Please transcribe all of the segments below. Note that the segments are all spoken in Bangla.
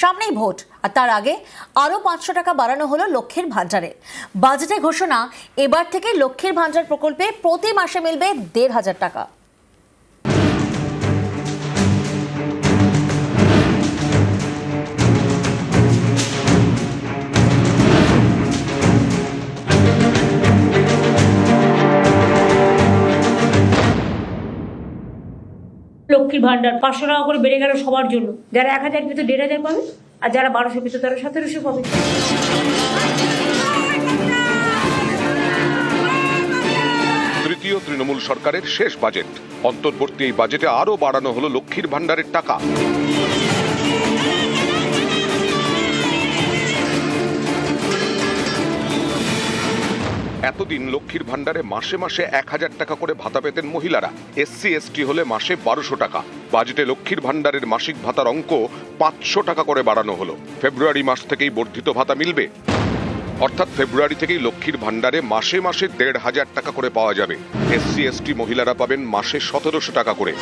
সামনেই ভোট। আর তার আগে আরও পাঁচশো টাকা বাড়ানো হলো লক্ষ্মীর ভাণ্ডারে। বাজেটে ঘোষণা এবার থেকে লক্ষ্মীর ভাণ্ডার প্রকল্পে প্রতি মাসে মিলবে দেড় হাজার টাকা। লক্ষ্মীর ভান্ডার পাঁচশো টাকা করে বেড়ে গেল সবার জন্য। যারা এক হাজার পেতো দেড় হাজার পাবে, আর যারা বারোশো পেতো তারা সতেরোশো পাবে। তৃতীয় তৃণমূল সরকারের শেষ বাজেট। অন্তর্বর্তী এই বাজেটে আরও বাড়ানো হলো লক্ষ্মীর ভাণ্ডারের টাকা। এতদিন লক্ষ্মীর ভাণ্ডারে মাসে মাসে এক হাজার টাকা করে ভাতা পেতেন মহিলারা। এসসি, এসটি হলে মাসে বারোশো টাকা। বাজেটে লক্ষ্মীর ভাণ্ডারের মাসিক ভাতার অঙ্ক পাঁচশো টাকা করে বাড়ানো হলো। ফেব্রুয়ারি মাস থেকেই বর্ধিত ভাতা মিলবে। অর্থাৎ ফেব্রুয়ারি থেকেই লক্ষ্মীর ভাণ্ডারে মাসে মাসে দেড় হাজার টাকা করে পাওয়া যাবে। এসসি, এসটি মহিলারা পাবেন মাসে সতেরোশো টাকা করে।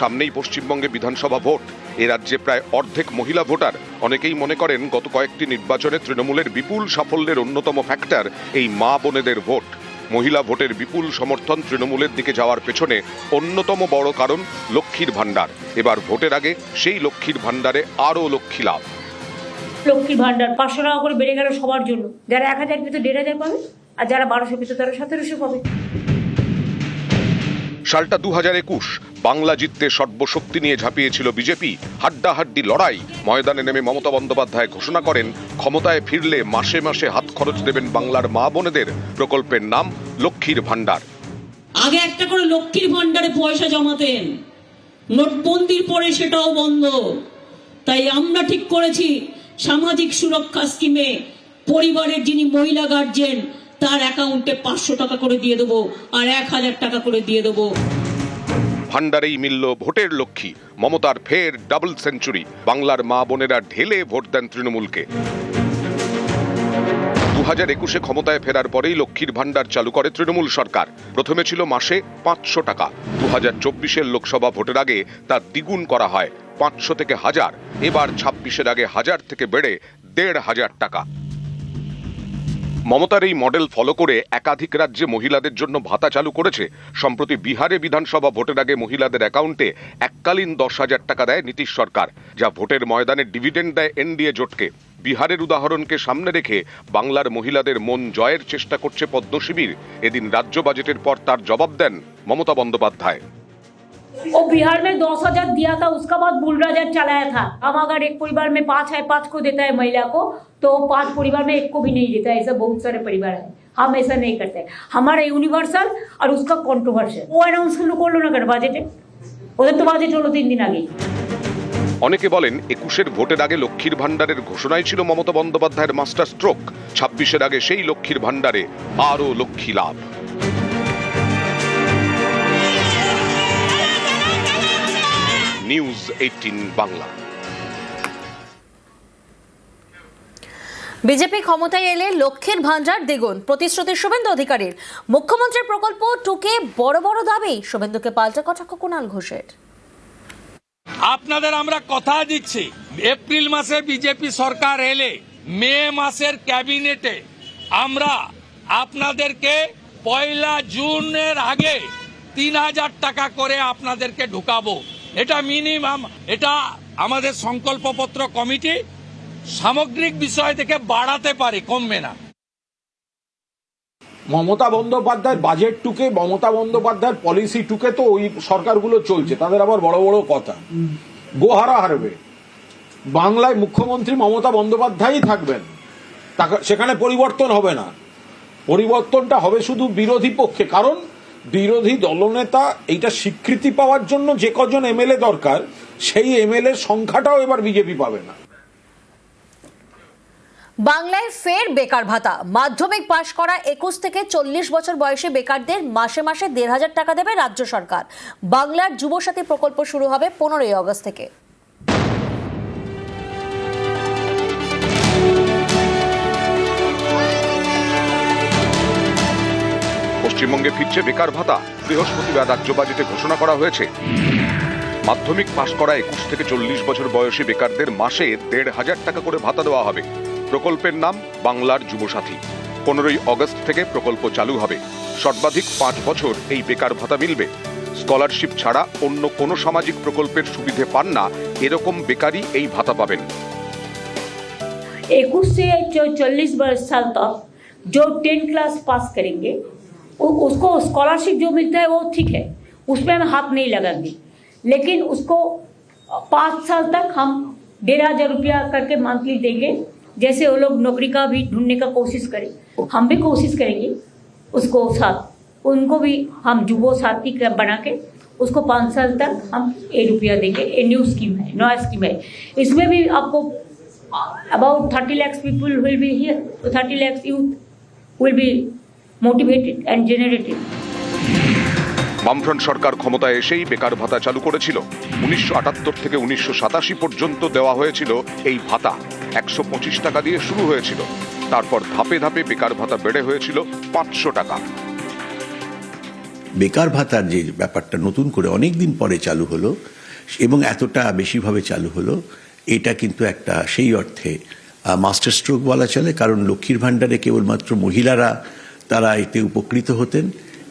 সামনেই পশ্চিমবঙ্গে বিধানসভা ভোট। এ রাজ্যে প্রায় অর্ধেক মহিলা ভোটার। অনেকেই মনে করেন গত কয়েকটি নির্বাচনে তৃণমূলের বিপুল সাফল্যের অন্যতম ফ্যাক্টর এই মা বোনেদের ভোট। মহিলা ভোটের বিপুল সমর্থন তৃণমূলের দিকে যাওয়ার পেছনে অন্যতম বড় কারণ লক্ষ্মীর ভাণ্ডার। এবার ভোটের আগে সেই লক্ষ্মীর ভাণ্ডারে আরও লক্ষ্মী লাভ। লক্ষ্মীর ভান্ডার পাঁচশো টাকা করে বেড়ে গেল সবার জন্য। যারা এক হাজার পেতো দেড় হাজার পাবে আর যারা বারোশো পেতো তারা সতেরোশো পাবে। সালটা দু হাজার একুশ বাংলা জিততে সর্বশক্তি নিয়ে ঝাঁপিয়েছিল বিজেপি। হাড্ডাহাড্ডি লড়াই। ময়দানে নেমে মমতা বন্দ্যোপাধ্যায় ঘোষণা করেন, ক্ষমতায় ফিরলে মাসে মাসে হাত খরচ দেবেন বাংলার মা বোনেদের। প্রকল্পের নাম লক্ষ্মীর ভাণ্ডার। আগে একটা করে লক্ষ্মীর ভাণ্ডারে পয়সা জমাতেন। নোটবন্দির পরে সেটাও বন্ধ। তাই আমরা ঠিক করেছি, সামাজিক সুরক্ষা স্কিমে পরিবারের যিনি মহিলা গার্জেন তার অ্যাকাউন্টে পাঁচশো টাকা করে দিয়ে দেবো আর এক হাজার টাকা করে দিয়ে দেবো। ভাণ্ডারেই মিলল ভোটের লক্ষ্মী। মমতার ফের ডাবল সেঞ্চুরি বাংলার মা বোনেরা ঢেলে ভোট দেন তৃণমূলকে। দু হাজার একুশে ক্ষমতায় ফেরার পরেই লক্ষ্মীর ভাণ্ডার চালু করে তৃণমূল সরকার। প্রথমে ছিল মাসে পাঁচশো টাকা। দু হাজার চব্বিশের লোকসভা ভোটের আগে তা দ্বিগুণ করা হয়, পাঁচশো থেকে হাজার। এবার ছাব্বিশের আগে হাজার থেকে বেড়ে দেড় হাজার টাকা। মমতার এই মডেল ফলো করে একাধিক রাজ্যে মহিলাদের জন্য ভাতা চালু করেছে। সম্প্রতি বিহারে বিধানসভা ভোটের আগে মহিলাদের অ্যাকাউন্টে এককালীন দশ হাজার টাকা দেয় নীতিশ সরকার, যা ভোটের ময়দানে ডিভিডেন্ড দেয় এনডিএ জোটকে। বিহারের উদাহরণকে সামনে রেখে বাংলার মহিলাদের মন জয়ের চেষ্টা করছে পদ্মশিবির। এদিন রাজ্য বাজেটের পর তার জবাব দেন মমতা বন্দ্যোপাধ্যায়। वो बिहार में दस हजार दिया था उसका बाद बुलडोजर चलाया था हम अगर एक परिवार में पाँच है पाँच को देता है महिला को तो पांच परिवार में एक को भी नहीं देता है ऐसा बहुत सारे परिवार है हम ऐसा नहीं करते हमारा यूनिवर्सल और उसका कॉन्ट्रोवर्शियल वो अनाउंस করলো না কেন বাজেটে ওদের তো বাজেট হলো তিন দিন আগেই অনেকে বলেন একুশের ভোটের আগে লক্ষ্মীর ভাণ্ডারের ঘোষণাই ছিল মমতা বন্দ্যোপাধ্যায়ের মাস্টার স্ট্রোক ছাব্বিশের আগে সেই লক্ষ্মীর ভাণ্ডারে আরও লক্ষ্মী লাভ নিউজ এইটিন বাংলা বিজেপি ক্ষমতায় এলে লক্ষ্মীর ভাণ্ডার দ্বিগুণ। প্রতিশ্রুতি শুভেন্দু অধিকারীর। মুখ্যমন্ত্রীর প্রকল্প টুকে বড় বড় দাবি। শুভেন্দুকে পাল্টা কটাক্ষ কুণাল ঘোষের। আপনাদের আমরা কথা দিচ্ছি। এপ্রিল মাসে বিজেপি সরকার এলে মে মাসের ক্যাবিনেটে আমরা আপনাদেরকে পয়লা জুনের আগে তিন হাজার টাকা করে আপনাদেরকে ঢুকাবো। এটা মিনিমাম এটা আমাদের সংকল্পপত্র কমিটি, সামগ্রিক বিষয় থেকে বাড়াতে পারে, কমবে না। মমতা বন্দ্যোপাধ্যায়ের বাজেট টুকে, মমতা বন্দ্যোপাধ্যায়ের পলিসি টুকে তো ওই সরকারগুলো চলছে, তাদের আবার বড় বড় কথা। গোহারা হারবে। বাংলায় মুখ্যমন্ত্রী মমতা বন্দ্যোপাধ্যায়ই থাকবেন। সেখানে পরিবর্তন হবে না। পরিবর্তনটা হবে শুধু বিরোধী পক্ষে, কারণ বিরোধী দলনেতা এইটা স্বীকৃতি পাওয়ার জন্য যে কজন এমএলএ দরকার, সেই এমএলএ সংখ্যাটাও এবার বিজেপি পাবে না। বাংলায় ফের বেকার ভাতা। মাধ্যমিক পাশ করা একুশ থেকে চল্লিশ বছর বয়সী বেকারদের মাসে মাসে দেড় হাজার টাকা দেবে রাজ্য সরকার। বাংলার যুবসাথী প্রকল্প শুরু হবে পনেরোই আগস্ট থেকে। পশ্চিমবঙ্গে ফিরছে বেকার ভাতা বৃহস্পতিবার রাজ্য বাজেটে ঘোষণা করা হয়েছে মাধ্যমিক পাশ করা একুশ থেকে চল্লিশ বছর বয়সী বেকারদের মাসে দেড় হাজার টাকা করে ভাতা দেওয়া হবে প্রকল্পের নাম বাংলার যুবসাথী পনেরোই অগস্ট থেকে প্রকল্প চালু হবে সর্বাধিক পাঁচ বছর এই বেকার ভাতা মিলবে স্কলারশিপ ছাড়া অন্য কোনো সামাজিক প্রকল্পের সুবিধে পান না এরকম বেকারই এই ভাতা পাবেন इक्कीस से चालीस वर्ष साल तक जो टेन क्लास पास करेंगे उ- उसको स्कॉलरशिप जो मिलता है वो ठीक है। उसमें हम हाथ नहीं लगाएँगे। लेकिन उसको पाँच साल तक हम डेढ़ हज़ार रुपया करके मंथली देंगे। जैसे वो लोग नौकरी का भी ढूँढने का कोशिश करें, हम भी कोशिश करेंगे उसको साथ। उनको भी हम जुबो साथी बना के उसको पाँच साल तक हम ए रुपया देंगे। ए न्यू स्कीम है, नया स्कीम है। इसमें भी आपको about 30 lakhs people will here. So 30 lakhs youth will be motivated and generated. বামফ্রন্ট সরকার ক্ষমতায় এসেই বেকার ভাতা চালু করেছিল। উনিশশো আটাত্তর থেকে উনিশশো সাতাশি পর্যন্ত দেওয়া হয়েছিল এই ভাতা। একশো পঁচিশ টাকা দিয়ে শুরু হয়েছিল। তারপর ধাপে ধাপে বেকার ভাতা বেড়ে হয়েছিল পাঁচশো টাকা। বেকার ভাতার যে ব্যাপারটা নতুন করে অনেক দিন পরে চালু হলো এবং এতটা বেশিভাবে চালু হলো এটা কিন্তু একটা সেই অর্থে মাস্টার স্ট্রোক বলা চলে কারণ লক্ষ্মীর ভাণ্ডারে কেবলমাত্র মহিলারা তারা এতে উপকৃত হতেন।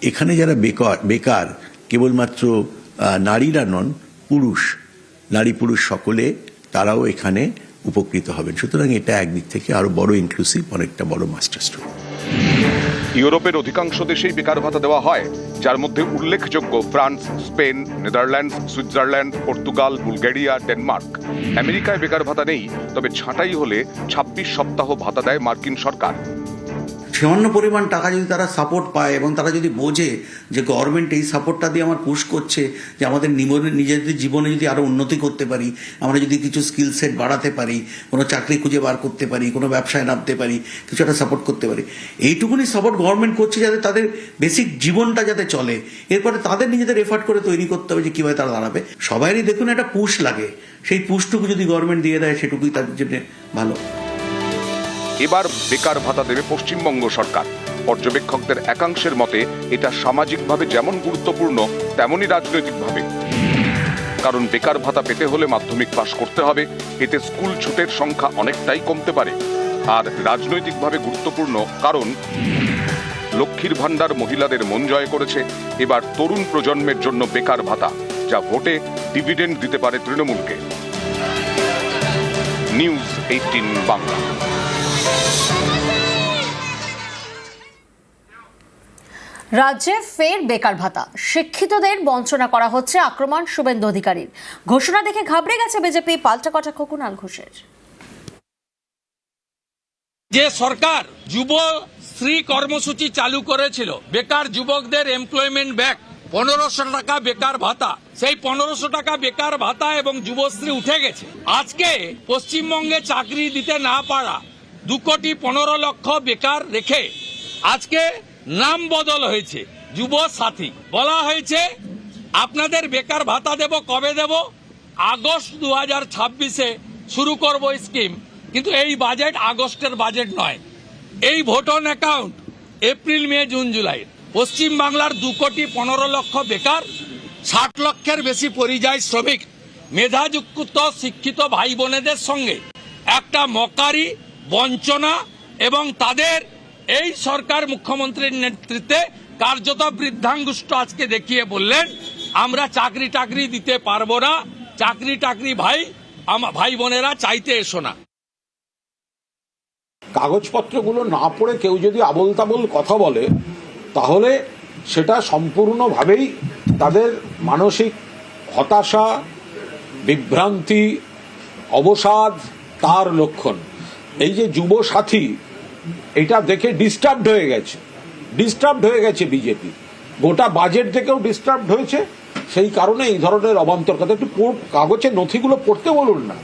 এখানে যারা বেকার বেকার, কেবলমাত্র নারীরা নন, পুরুষ, নারী পুরুষ সকলে তারাও এখানে উপকৃত হবেন। সুতরাং এটা একদিক থেকে আরও বড় ইনক্লুসিভ অনেকটা বড় মাস্টার স্ট্রোক ইউরোপের অধিকাংশ দেশেই বেকার ভাতা দেওয়া হয়, যার মধ্যে উল্লেখযোগ্য France, Spain, Netherlands, Switzerland, Portugal, Bulgaria, Denmark. আমেরিকায় বেকার ভাতা নেই, তবে ছাঁটাই হলে ছাব্বিশ সপ্তাহ ভাতা দেয় মার্কিন সরকার। সামান্য পরিমাণ টাকা যদি তারা সাপোর্ট পায় এবং তারা যদি বোঝে যে গভর্নমেন্ট এই সাপোর্টটা দিয়ে আমার পুশ করছে, যে আমাদের নিজেদের জীবনে যদি আরও উন্নতি করতে পারি, আমরা যদি কিছু স্কিল সেট বাড়াতে পারি, কোনো চাকরি খুঁজে বার করতে পারি, কোনো ব্যবসায় নামতে পারি, কিছু একটা সাপোর্ট করতে পারি, এইটুকুনি সাপোর্ট গভর্নমেন্ট করছে যাতে তাদের বেসিক জীবনটা যাতে চলে। এরপরে তাদের নিজেদের এফার্ট করে তৈরি করতে হবে যে কীভাবে তারা দাঁড়াবে। সবারই দেখুন একটা পুশ লাগে। সেই পুশটুকু যদি গভর্নমেন্ট দিয়ে দেয়, সেটুকুই তাদের জন্য ভালো। এবার বেকার ভাতা দেবে পশ্চিমবঙ্গ সরকার। পর্যবেক্ষকদের একাংশের মতে, এটা সামাজিকভাবে যেমন গুরুত্বপূর্ণ, তেমনই রাজনৈতিকভাবে। কারণ বেকার ভাতা পেতে হলে মাধ্যমিক পাশ করতে হবে, এতে স্কুল ছুটের সংখ্যা অনেকটাই কমতে পারে। আর রাজনৈতিকভাবে গুরুত্বপূর্ণ কারণ, লক্ষ্মীর ভাণ্ডার মহিলাদের মন জয় করেছে, এবার তরুণ প্রজন্মের জন্য বেকার ভাতা, যা ভোটে ডিভিডেন্ড দিতে পারে তৃণমূলকে। News Eighteen Bangla. রাজ্যে ফের বেকার ভাতা। শিক্ষিতদের বঞ্চনা করা হচ্ছে আক্রমণ শুভেন্দু অধিকারীর। ঘোষণা দেখে ঘাবড়ে গেছে বিজেপি। পাল্টা কটাক্ষ কুণাল ঘোষের। যে সরকার যুব শ্রী কর্মসূচি চালু করেছিল, বেকার যুবকদের এমপ্লয়মেন্ট ব্যাক পনেরোশো টাকা বেকার ভাতা। সেই পনেরোশো টাকা বেকার ভাতা এবং যুবশ্রী উঠে গেছে। আজকে পশ্চিমবঙ্গে চাকরি দিতে না পারা দু কোটি পনেরো লক্ষ বেকার রেখে আজকে নাম বদল হয়েছে, যুব সাথী। বলা হয়েছে, আপনাদের বেকার ভাতা দেব, কবে দেব? আগস্ট দু হাজার ছাব্বিশে শুরু করব স্কিম, কিন্তু এই বাজেট আগস্টের বাজেট নয়। এই vote on account April, May, June, July. পশ্চিম বাংলার দু কোটি পনেরো লক্ষ বেকার, ষাট লক্ষের বেশি পরিযায়ী শ্রমিক, মেধাযুক্ত, শিক্ষিত ভাই বোনেদের সঙ্গে একটা মকারি বঞ্চনা এবং তাদের এই সরকার মুখ্যমন্ত্রীর নেতৃত্বে কার্যত বৃদ্ধাঙ্গুষ্ট আজকে দেখিয়ে বললেন, আমরা চাকরি টাকরি দিতে পারব না। চাকরি টাকরি ভাই ভাই বোনেরা, চাইতে এসো না। কাগজপত্রগুলো না পড়ে কেউ যদি আবল তাবল কথা বলে, তাহলে সেটা সম্পূর্ণভাবেই তাদের মানসিক হতাশা, বিভ্রান্তি, অবসাদ, তার লক্ষণ। এই যে যুব সাথী, এটা দেখে ডিস্টার্বড হয়ে গেছে। ডিস্টার্বড হয়ে গেছে বিজেপি। গোটা বাজেট থেকেও ডিস্টার্বড হয়েছে। সেই কারণে এই ধরনের অবান্তর কথা। একটু কাগজের নথিগুলো পড়তে বলুন না।